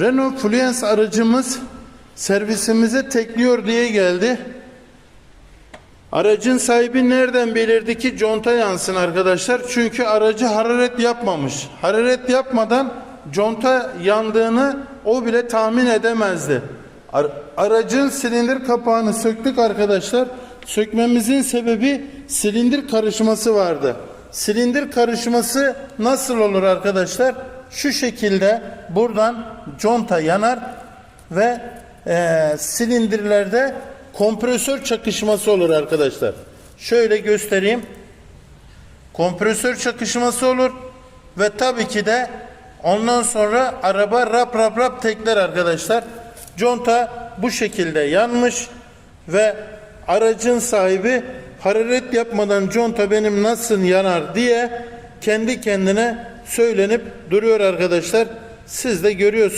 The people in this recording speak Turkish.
Renault Fluence aracımız servisimize tekliyor diye geldi. Aracın sahibi nereden belirdi ki conta yansın arkadaşlar? Çünkü aracı hararet yapmamış. Hararet yapmadan conta yandığını o bile tahmin edemezdi. Ar- aracın silindir kapağını söktük arkadaşlar. Sökmemizin sebebi silindir karışması vardı. Silindir karışması nasıl olur arkadaşlar? Şu şekilde buradan conta yanar ve eee, silindirlerde kompresör çakışması olur arkadaşlar. Şöyle göstereyim. Kompresör çakışması olur ve tabii ki de ondan sonra araba rap rap rap tekler arkadaşlar. Conta bu şekilde yanmış ve aracın sahibi hararet yapmadan conta benim nasıl yanar diye kendi kendine söylenip duruyor arkadaşlar. Siz de görüyorsunuz.